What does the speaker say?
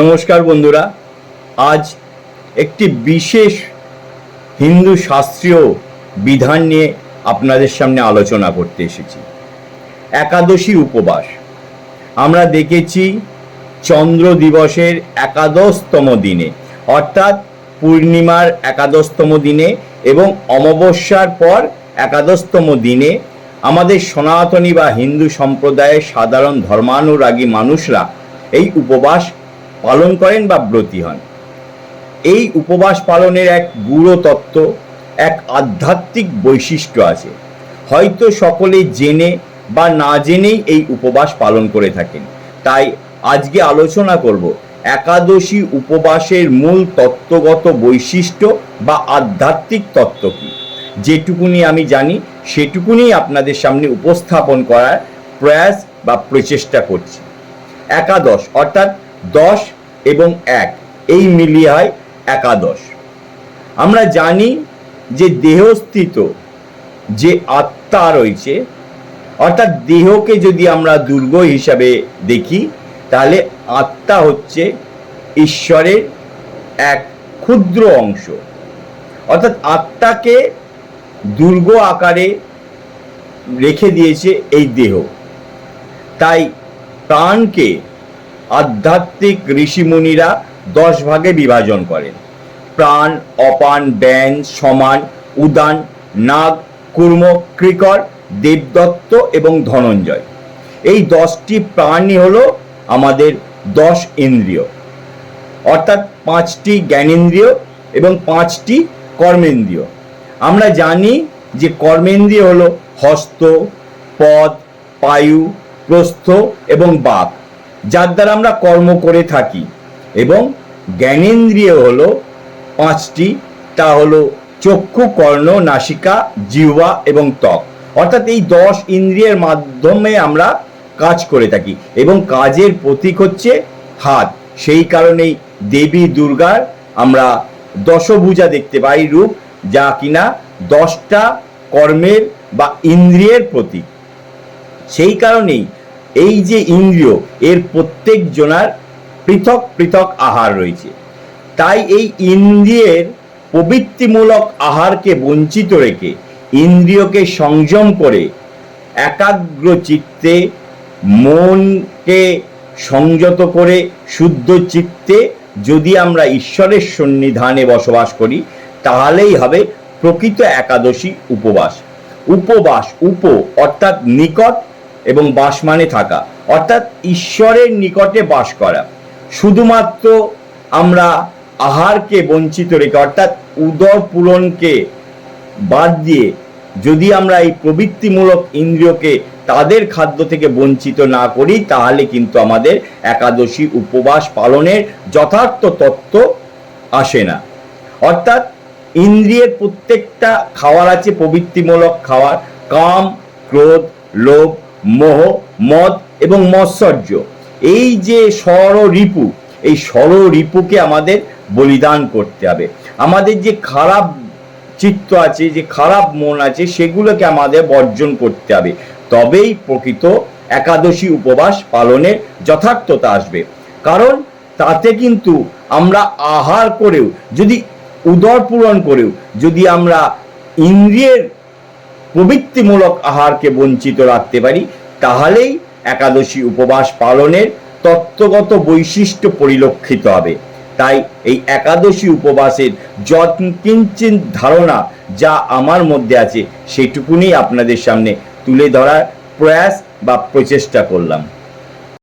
নমস্কার বন্ধুরা, আজ একটি বিশেষ হিন্দু শাস্ত্রীয় বিধান নিয়ে আপনাদের সামনে আলোচনা করতে এসেছি। একাদশী উপবাস। আমরা দেখেছি চন্দ্র দিবসের একাদশতম দিনে, অর্থাৎ পূর্ণিমার একাদশতম দিনে এবং অমাবস্যার পর একাদশতম দিনে আমাদের সনাতনী বা হিন্দু সম্প্রদায়ের সাধারণ ধর্মানুরাগী মানুষরা এই উপবাস পালন করেন বা ব্রতী হন। এই উপবাস পালনের এক গূঢ় তত্ত্ব, এক আধ্যাত্মিক বৈশিষ্ট্য আছে। হয়তো সকলে জেনে বা না জেনেই এই উপবাস পালন করে থাকেন। তাই আজকে আলোচনা করব একাদশী উপবাসের মূল তত্ত্বগত বৈশিষ্ট্য বা আধ্যাত্মিক তত্ত্ব কী। যেটুকুনি আমি জানি সেটুকুনি আপনাদের সামনে উপস্থাপন করার প্রয়াস বা প্রচেষ্টা করছি। একাদশ, অর্থাৎ দশ এবং এক, এই মিলিয়ে হয় একাদশ। আমরা জানি যে দেহস্থিত যে আত্মা রয়েছে, অর্থাৎ দেহকে যদি আমরা দুর্গ হিসাবে দেখি, তাহলে আত্মা হচ্ছে ঈশ্বরের এক ক্ষুদ্র অংশ। অর্থাৎ আত্মাকে দুর্গ আকারে রেখে দিয়েছে এই দেহ। তাই প্রাণকে আধ্যাত্মিক ঋষিমুনিরা দশ ভাগে বিভাজন করেন। প্রাণ, অপান, ব্যান, সমান, উদান, নাগ, কুর্ম ক্রিকর দেবদত্ত এবং ধনঞ্জয়। এই দশটি প্রাণই হলো আমাদের দশ ইন্দ্রিয়। অর্থাৎ পাঁচটি জ্ঞানেন্দ্রিয় এবং পাঁচটি কর্মেন্দ্রিয়। আমরা জানি যে কর্মেন্দ্রিয় হলো হস্ত, পদ পায়ু প্রস্থ এবং বাক। যার দ্বারা আমরা কর্ম করে থাকি। এবং জ্ঞানেন্দ্রিয় হলো পাঁচটি, তা হলো চক্ষু, কর্ণ, নাসিকা, জিহ্বা এবং ত্বক। অর্থাৎ এই দশ ইন্দ্রিয়ের মাধ্যমে আমরা কাজ করে থাকি। এবং কাজের প্রতীক হচ্ছে হাত। সেই কারণেই দেবী দুর্গার আমরা দশভুজা দেখতে পাই রূপ, যা কিনা দশটা কর্মের বা ইন্দ্রিয়ের প্রতীক। সেই কারণেই এই যে ইন্দ্রিয়, এর প্রত্যেক জনার পৃথক পৃথক আহার রয়েছে। তাই এই ইন্দ্রিয়ের প্রবৃত্তিমূলক আহারকে বঞ্চিত রেখে ইন্দ্রিয়কে সংযম করে একাগ্র চিত্তে মনকে সংযত করে শুদ্ধ চিত্তে যদি আমরা ঈশ্বরের সন্নিধানে বসবাস করি, তাহলেই হবে প্রকৃত একাদশী উপবাস। উপবাস, উপ অর্থাৎ নিকট এবং বাস মানে থাকা, অর্থাৎ ঈশ্বরের নিকটে বাস করা। শুধুমাত্র আমরা আহারকে বঞ্চিত রেখে, অর্থাৎ উদর পূরণকে বাদ দিয়ে যদি আমরা এই প্রবৃত্তিমূলক ইন্দ্রিয়কে তাদের খাদ্য থেকে বঞ্চিত না করি, তাহলে কিন্তু আমাদের একাদশী উপবাস পালনের যথার্থ তত্ত্ব আসে না। অর্থাৎ ইন্দ্রিয়ের প্রত্যেকটা খাওয়ার আছে, প্রবৃত্তিমূলক খাওয়ার, কাম, ক্রোধ, লোভ মোহ, মদ এবং মৎসর্য। এই যে রিপু, এই রিপুকে আমাদের বলিদান করতে হবে। আমাদের যে খারাপ চিত্ত আছে, যে খারাপ মন আছে, সেগুলোকে আমাদের বর্জন করতে হবে। তবেই প্রকৃত একাদশী উপবাস পালনের যথার্থতা আসবে। কারণ তাতে কিন্তু আমরা আহার করেও, যদি উদর পূরণ করেও, যদি আমরা ইন্দ্রিয়ের প্রবৃত্তিমূলক আহারকে বঞ্চিত রাখতে পারি, তাহলেই একাদশী উপবাস পালনের তত্ত্বগত বৈশিষ্ট্য পরিলক্ষিত হবে। তাই এই একাদশী উপবাসের যৎকিঞ্চিন ধারণা যা আমার মধ্যে আছে, সেটুকুনি আপনাদের সামনে তুলে ধরার প্রয়াস বা প্রচেষ্টা করলাম।